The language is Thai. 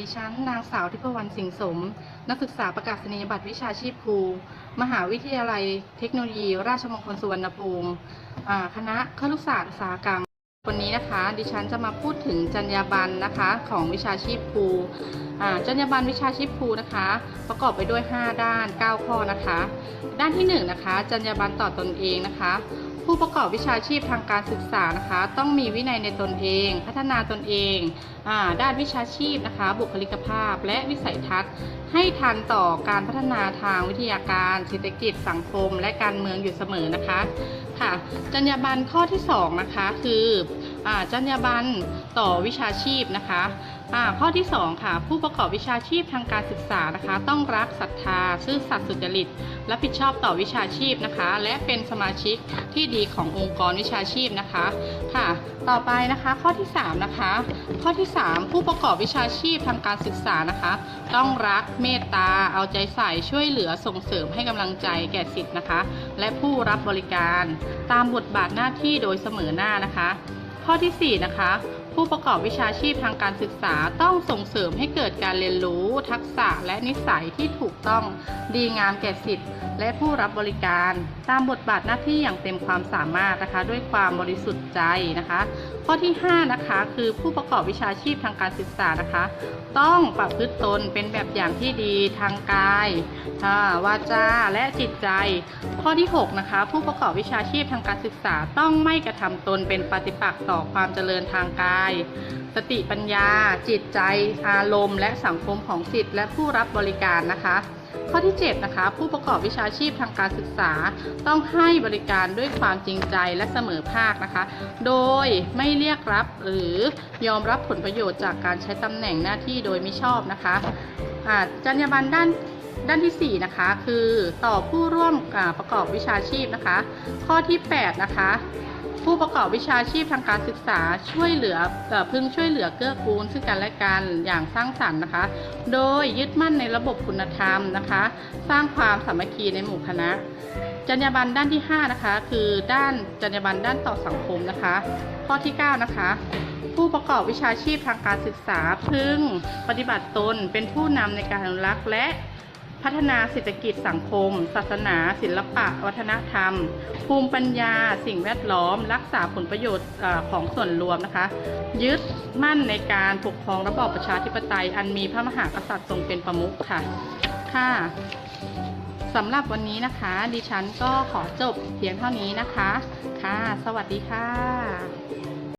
ดิฉัน นางสาวทิพวรรณสิงสม นักศึกษาประกาศนียบัตรวิชาชีพครู มหาวิทยาลัยเทคโนโลยี ราชมงคลสุวรรณภูมิอ่าคณะครุศาสตร์อุตสาหกรรม วันนี้นะคะ ดิฉันจะมาพูดถึงจรรยาบรรณนะคะ ของวิชาชีพครูจรรยาบรรณวิชาชีพครูนะคะ ประกอบไปด้วย 5 ด้าน 9 ข้อนะคะ ด้านที่1นะคะจรรยาบรรณต่อตนเองนะคะ ผู้ประกอบวิชาชีพทางการศึกษานะคะ ต้องมีวินัยในตนเอง พัฒนาตนเองอด้านวิชาชีพนะคะ บุคลิกภาพ และวิสัยทัศน์ ให้ทันต่อการพัฒนาทางวิทยาการเศรษฐกิจสังคม และการเมืองอยู่เสมอนะคะค่ะจรรยาบรรณข้อที่ 2 นะคะ คือ จรรยาบรรณต่อวิชาชีพนะคะข้อที่ 2 ค่ะ ผู้ประกอบวิชาชีพทางการศึกษานะคะ ต้องรักศรัทธาซื่อสัตย์สุจริตรับผิดชอบต่อวิชาชีพนะคะ และเป็นสมาชิกที่ดีขององค์กรวิชาชีพนะคะค่ะ ต่อไปนะคะข้อที่ 3 นะคะ ข้อที่ 3 ผู้ประกอบวิชาชีพทางการศึกษานะคะ ต้องรักเมตตาเอาใจใส่ช่วยเหลือส่งเสริมให้กำลังใจแก่สิทธิ์นะคะ และผู้รับบริการตามบทบาทหน้าที่โดยเสมอหน้านะคะ ข้อทีสี่ 4 นะคะ ผู้ประกอบวิชาชีพทางการศึกษาต้องส่งเสริมให้เกิดการเรียนรู้ ทักษะและนิสัยที่ถูกต้อง ดีงามแก่สิทธิ์และผู้รับบริการตามบทบาทหน้าที่อย่างเต็มความสามารถนะคะ ด้วยความบริสุทธิ์ใจนะคะ ข้อที่ 5 นะคะ คือผู้ประกอบวิชาชีพทางการศึกษานะคะ ต้องประพฤติตนเป็นแบบอย่างที่ดีทางกายอาวาจาและจิตใจ ข้อที่ 6 นะคะ ผู้ประกอบวิชาชีพทางการศึกษาต้องไม่กระทำตนเป็นปฏิปักษ์ต่อความเจริญทางกาย สติปัญญา จิตใจ อารมณ์ และสังคมของสิทธิ์และผู้รับบริการนะคะ ข้อที่ 7 นะคะ ผู้ประกอบวิชาชีพทางการศึกษา ต้องให้บริการด้วยความจริงใจและเสมอภาคนะคะ โดยไม่เรียกรับหรือยอมรับผลประโยชน์จากการใช้ตำแหน่งหน้าที่โดยมิชอบนะคะอ่าจรรยาบรรณด้าน ด้านที่ 4 นะคะ คือต่อผู้ร่วมประกอบวิชาชีพนะคะ ข้อที่ 8 นะคะ ผู้ประกอบวิชาชีพทางการศึกษาช่วยเหลือเอ่อพึงช่วยเหลือเกื้อกูลซึ่งกันและกันอย่างสร้างสรรค์นะคะ โดยยึดมั่นในระบบคุณธรรมนะคะ สร้างความสามัคคีในหมู่คณะจรรยาบรรณด้านที่ 5 นะคะ คือด้านจรรยาบรรณด้านต่อสังคมนะคะ ข้อที่ 9 นะคะ ผู้ประกอบวิชาชีพทางการศึกษาพึงปฏิบัติตนเป็นผู้นำในการอนุรักษ์และ พัฒนาเศรษฐกิจสังคม ศาสนา ศิลปะ วัฒนธรรม ภูมิปัญญา สิ่งแวดล้อม รักษาผลประโยชน์ของส่วนรวมนะคะ ยึดมั่นในการปกครองระบอบประชาธิปไตย อันมีพระมหากษัตริย์ทรงเป็นประมุขค่ะค่ะสำหรับวันนี้นะคะ ดิฉันก็ขอจบเพียงเท่านี้นะคะ ค่ะ สวัสดีค่ะ